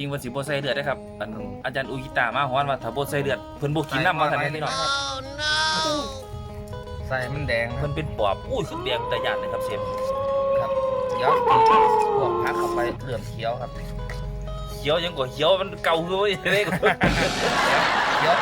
จริงว่าสิบ่ใส่เลือดนะครับอันอาจารย์อุกิตามาฮ้อนว่าถ้าบ่ใส่เลือดเพิ่นบ่กินน้ำมาทันนี้พี่น้องใส่มันแดงครัเพิ่บนเป็นปอบอุ้ยคือแดงตะยานเลยครับเชฟครับเขียวพวกพักเข้าไปเริ่มเขียวครับเขียวยังกว่าเขียวมันเก่าคือเว้ยเด้กว่าเขียว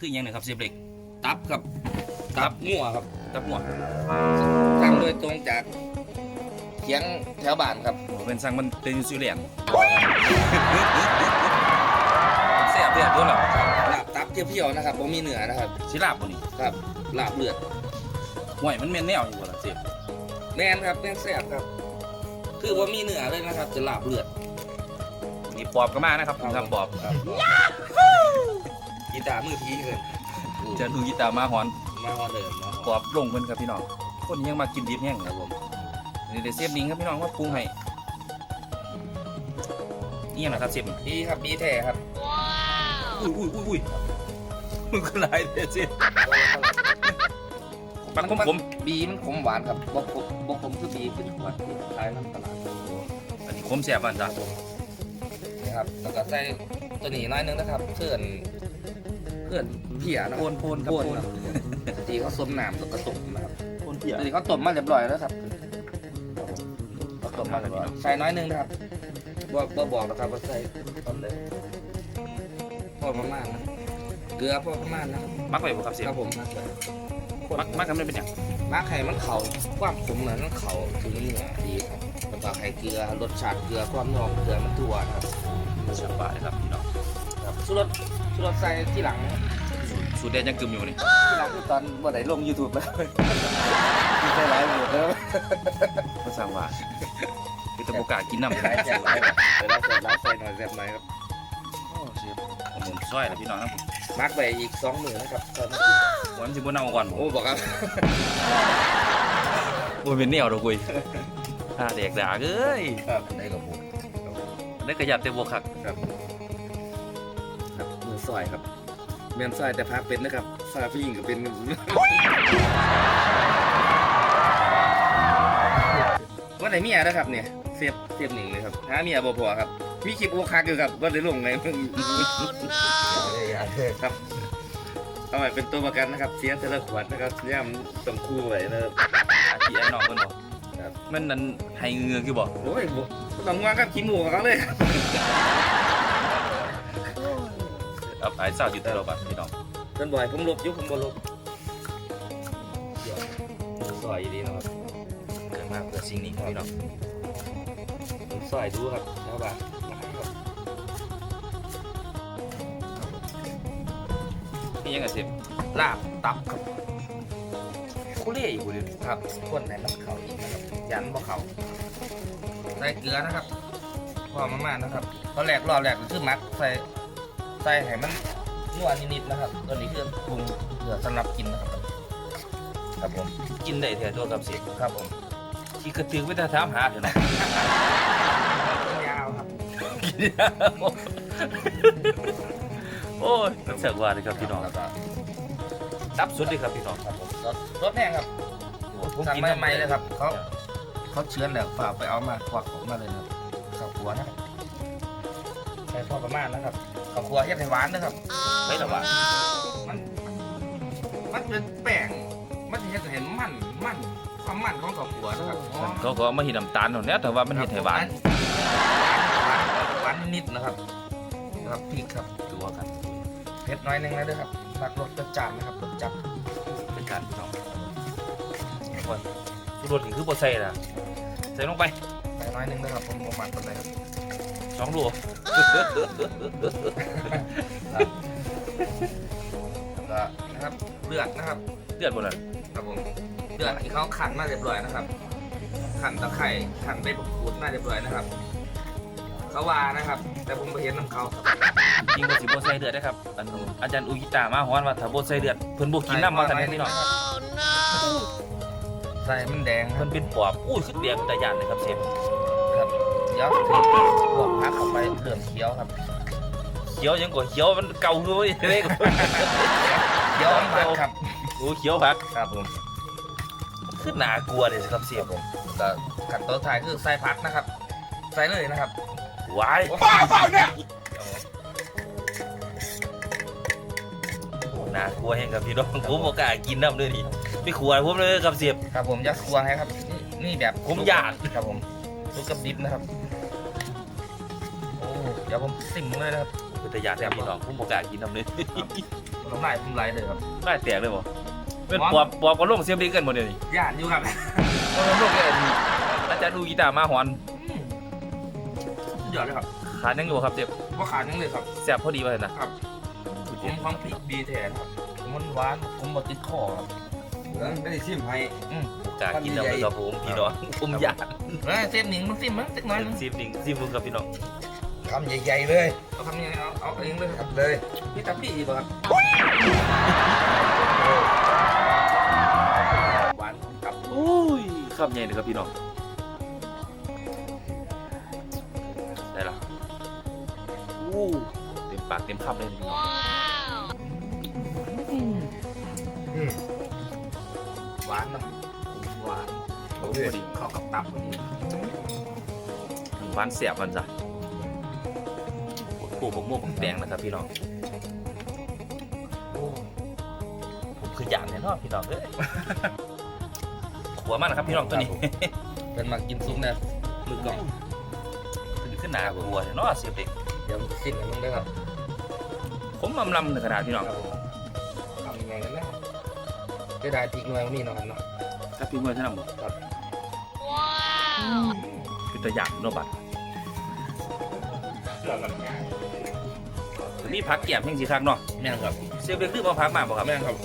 คือหยังนะครับเชฟเล็กตับครับตับมั่วครับตับหัวสั่งโดยตรงจากเขียงแถวบ้านครับโอ้เป็นสั่งมันเป็นนิวซีแลนด์แซ่บเด้อตัวเราลาบตับเพียวๆนะครับผมมีเนื้อนะครับสิลาบบ่นี่ครับลาบเลือดห่วยมันแม่นแนวอยู่บ่ล่ะเชฟแม่นครับแม่นแซ่บครับ คือว่ามีเนื้อเลยนะครับ จะลาบเลือด นี่ปอบก็มานะครับผมทำปอบครับ กีตาร์มือพีเลยอาจารย์อุกิตามาฮ้อนมาฮอนเดิมมาปอบลงเพิ่นครับพี่น้องคนยังมากินดิบแห้งครับผมนี่ได้เชฟลิงครับพี่น้องว่าปรุงให้นี่ยังนะครับเชฟดีครับดีแท้ครับอุ้ยอุ้ยอุ้ยอุ้ยมึงก็ลายเลยสิปักผมผมบีมันขมหวานครับบกขมบกขมคือบีเป็นขวดที่ขายน้ำตลาดอันนี้คมแสบอะจ้ะนี่ครับแล้วก็ใส่ตัวนี้น้อยนึงนะครับเพื่อน เพื่อนเพียนะโพนโพนครับโพนโพนครับปกติเขาส้มน้ำแล้วก็ต้มนะครับโพนเพียปกติเขาต้มมาเรียบร้อยแล้วครับเขาต้มมาเรียบร้อยใส่น้อยนึงนะครับบอกบอกบอกนะครับว่าใส่ต้มเลยพอประมาณนะเกลือพอประมาณนะครับมักไว้บ่ครับเสียครับผมมักไว้มักมักทำได้เป็นหยังมักไข่มันเขาความขมเหมือนมันเขาถึงเนื้อดีครับแล้วก็ไข่เกลือรสชาติเกลือความนองเกลือมันตัวนะครับเสียบาทนะครับพี่น้องครับ สุรสสุรสใส่ที่หลังนะครับสูตรเด็ดยังกึมอยู่นี่ที่หลังคือตอนเมื่อไหร่ลง YouTube แล้วใส่หลายหมดแล้วมาสร้างว่าคือตะโบกล้ากินน้ำหลายแซ่บหลายแบบเวลาใส่หลายใส่หน่อยแซ่บหน่อยครับโอ้เสียบผมผมซอยแล้วพี่น้องนะผมมักไปอีกสองมือนะครับตอนนี้กินวันสิบ่เน่าก่อนโอ้บอกครับบ่เป็นแนวดอกกุยถ้าแดกดากเอ้ยครับได้กับผมได้กระยับแต่บ่คักครับครับมือ ซอยครับแมนซอยแต่พักเป็นนะครับซอยผู้หญิงก็เป็นว่าไหนเมียนะครับเนี่ยเสียบเสียบหนึ่งเลยครับหาเมียบ่พอครับ มีคลิปโอคักอยู่ครับว่าได้ลงไงเพิ่งครับเอาไว้เป็นตัวประกันนะครับเสียแต่ละขวดนะครับย่ำต้องคู่ไว้นะครับอาชีพไอ้น้องเพิ่นบ่ครับมันนั่นให้เหงือกอยู่บ่โอ้ยบ่ต้องงวงกับขี้หมูของเขาเลยเอาไปเศร้าอยู่ตลอดบัดพี่น้องจนบ่อยผมลบอยุคผมบ่ลบเดี๋ยวซอยดีนะครับเกิดมาเพื่อสิ่งนี้ครับพี่น้องผมซอยดูครับแล้วว่าหลายครับนี่ยังไงเสียบลาบตับครับคุเล่อยู่บ่เดี๋ยวนี้ครับคนไหนมันเข่าอีกนะครับยันบ่เข่าใส่เกลือนะครับพอประมาณนะครับตอนแรกรอบแรกก็คือมักใส่ ใส่ให้มันนัวนิดๆนะครับ ตัวนี้คือปรุงเพื่อสำหรับกินนะครับ ครับผมกินได้แท้ตัวกับเสียบครับผมที่กระตือไว้ถ้าถามหาเถอะนะยาวครับโอ้ยมันเสียกว่าเลยครับพี่น้องแล้วก็ตับสุดเลยครับพี่น้องครับผมรสรสแห้งครับสั่งมาใหม่เลยครับเขาเขาเชื้อแล้วฝากไปเอามาควักออกมาเลยครับข้าวคั่วนะครับใส่พอประมาณนะครับ ข้าวคั่วเฮ็ดให้หวานนะครับ ไม่หรอวะมัน มันเป็นแป้งมันจะเห็นเห็นมันมันความมันของข้าวคั่วนะครับเขาก็เอามาเห็นน้ำตาลหน่อยนะแต่ว่ามันเห็นไทหวานหวานนิดๆนะครับนะครับพริกครับตัวกันเผ็ดน้อยหนึงนะด้วยครับรักรสจัดจ้านนะครับรสจัดเป็นการพี่น้องคนชูรสนี่คือโปรใส่ละใส่ลงไปใส่น้อยหนึงนะครับผมผมหมักกันเลยครับ สองลูกแล้วก็นะครับเลือดนะครับเลือดหมดเลยครับผมเลือดที่เขาขันมาเรียบร้อยนะครับ ขันตะไคร่ขันใบบักกูดมาเรียบร้อยนะครับ เขาว่านะครับ แต่ผมไปเห็นน้ำเขาครับจริงว่าสิโบใส่เลือดนะครับอันอาจารย์อุกิตามาฮ้อนว่าถ้าโบใส่เลือดเพิ่นโบกินน้ำมาทันนี้พี่น้องใส่มันแดงคเพิ่รับนเป็นปอบอุ้ยคือแดงตะยานเลยครับเชฟครับ เดี๋ดี๋ยวถึงพวกพักเข้าไปเริ่มเคี้ยวครับเขียวยังกว่าเขียวมันเก่าเลยเล็กเคี้ยวพักครับโอ้เขียวผักครับผมขึ้นหนากลัวเลยครับเสียบผมก็ขั้นตอนสุดท้ายคือใส่พักนะครับ ใส่เลยนะครับวาย Pai, pai, né? หนากลัวแห้งครับพี่น้องผมบอกกล้ากินน้ำเลยดิไม่ขวผมเลยครับเสียบครับผมยัดควงให้ครับนี่นี่แบบผมอยากครับผมซุปกับดิบนะครับโอ้เดี๋ยวผมสิ่มเลยนะครับเป็นตะยานครับพี่น้องผมบอกกล้ากินน้ำเลยน้ำลายผมไหลเลยครับได้แตกเลยบ่เป็นปอบปอบก็ลงเสียบดีกันหมดเลยนี่ย่านอยู่ครับปอบก็ลงเลยนี่อาจารย์ดูกีตาร์มาหอนหยอดเลยครับขาดยังอยู่ครับเสียบว่าขาดยังเลยครับแซ่บพอดีเลยนะครับผมความพริกดีแท้ครับผมมันหวานผมบติดคอครับไม่ได้ชิมให้บอกกล้ากินน้ำเลยครับผมพี่น้องผมอยากเอ้ยเส้นหนิงมันซิมมั้งสักหน่อยนึงซีมดิงซีมมึงครับพี่น้อง คำใหญ่ๆเลยเอาทำยังไงเอาเอาเองเลยครับเลยพี่ตับพี่อีกป่ะครับหวานกับโอ้ยคำใหญ่เลยครับพี่น้องได้ละโอ้เต็มปากเต็มคำเลยพี่น้องหวานเนาะหวานโอ้พอดีเข้ากับตับพอดีหวานเสียบมันจ้ะ ปลูกผมม่วงผมแดงนะครับพี่น้องโอ้ผมคืออย่างแน่นอนพี่น้องเอ้ยขัวมันนะครับพี่น้องตัวนี้เป็นมากินซุปเนี่ยมือกล่องขึ้นขึ้นหนาขัวเนาะเสียบเด็กเดี๋ยวซิมกันมึงได้ครับผมลำลำในขนาดพี่น้องครับผมทำยังไงกันนะจะได้พริกหน่อยวันนี้เนาะครับเนาะถ้าพี่เมื่อท่านบอกครับคือตัวอย่างเนาะบัดมีพักแก้มแห่งสีคักเนาะแม่นครับเสียบเด็กลืมเอาพักมาบ่ครับแม่นครับ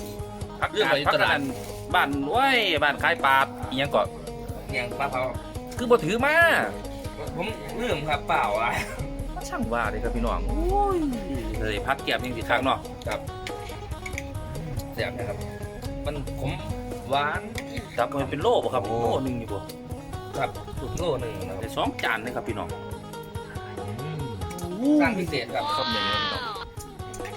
พักเรื่องกาไปดพักตลาดกันบ้านไว้ยบ้านขายปลาอีหยังก็เนียงปลาเผาคือบ่ถือมาผมลืมครับเปล่าอะช่างว่าเลยครับพี่น้องโอ้ยเลยพักแก้มแห่งสีคักเนาะเสียบนะครับ มันขมหวานครับมันเป็นโลบ่ครับโลหนึงอยู่บ่ครับสุดโลหนึ่งนะครับได้สองจานเลยครับพี่น้อง สร้างพิเศษครับคำใหญ่เลยพี่น้อง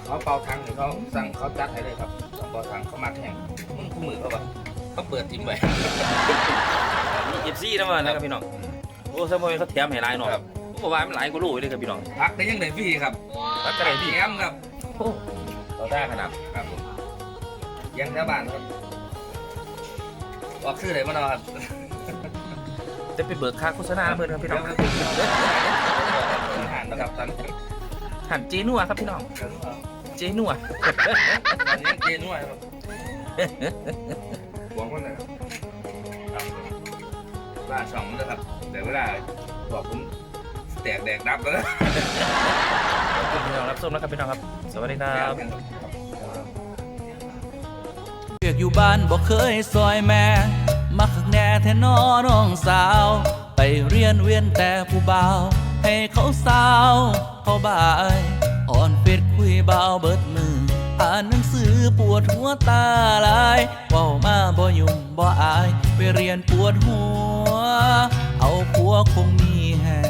เขาเป่าทังหรือเขาสั่งเขาจัดให้เลยครับสั่งเป่าทังเขามาแข่งมึงคู่มือเขาปะเขาเปิดทิ้งไว้มีเอฟซีนะมันนะครับพี่น้องโอ้สมัยเขาแถมให้หลายเนาะครับผมบอกว่ามันหลายกว่าโลอยู่เลยครับพี่น้องพักได้ยังไงพี่ครับพักกระไรพี่แถมครับเราได้ขนาดครับผมยังแถวบ้านครับออกชื่อไหนมาเนาะครับจะไปเบิกค่าโฆษณาเมื่อครับพี่น้องอาหาร นะครับตอนนี้หันเจนัวครับพี่น้องเจนัวตอนนี้เจนวยครับหวังว่านะครับครับบ้านสองนะครับแต่เวลาบอกผมแตกแดกดับแล้วนะขอบคุณพี่น้องรับชมนะครับพี่น้องครับ สวัสดีครับเรียกอยู่บ้านบอกเคยซอยแม่ มักแน่แท้นอน้องสาว ไปเรียนเวียนแต่ผู้บ่าว ให้เขาสาวเขาบายอ่อนเป็ดคุยเบาเบิดมือ อ่านหนังสือปวดหัวตาลายเว้ามาบ่ยุ่มบ่อาย ไปเรียนปวดหัว เอาผัวคงมีแหง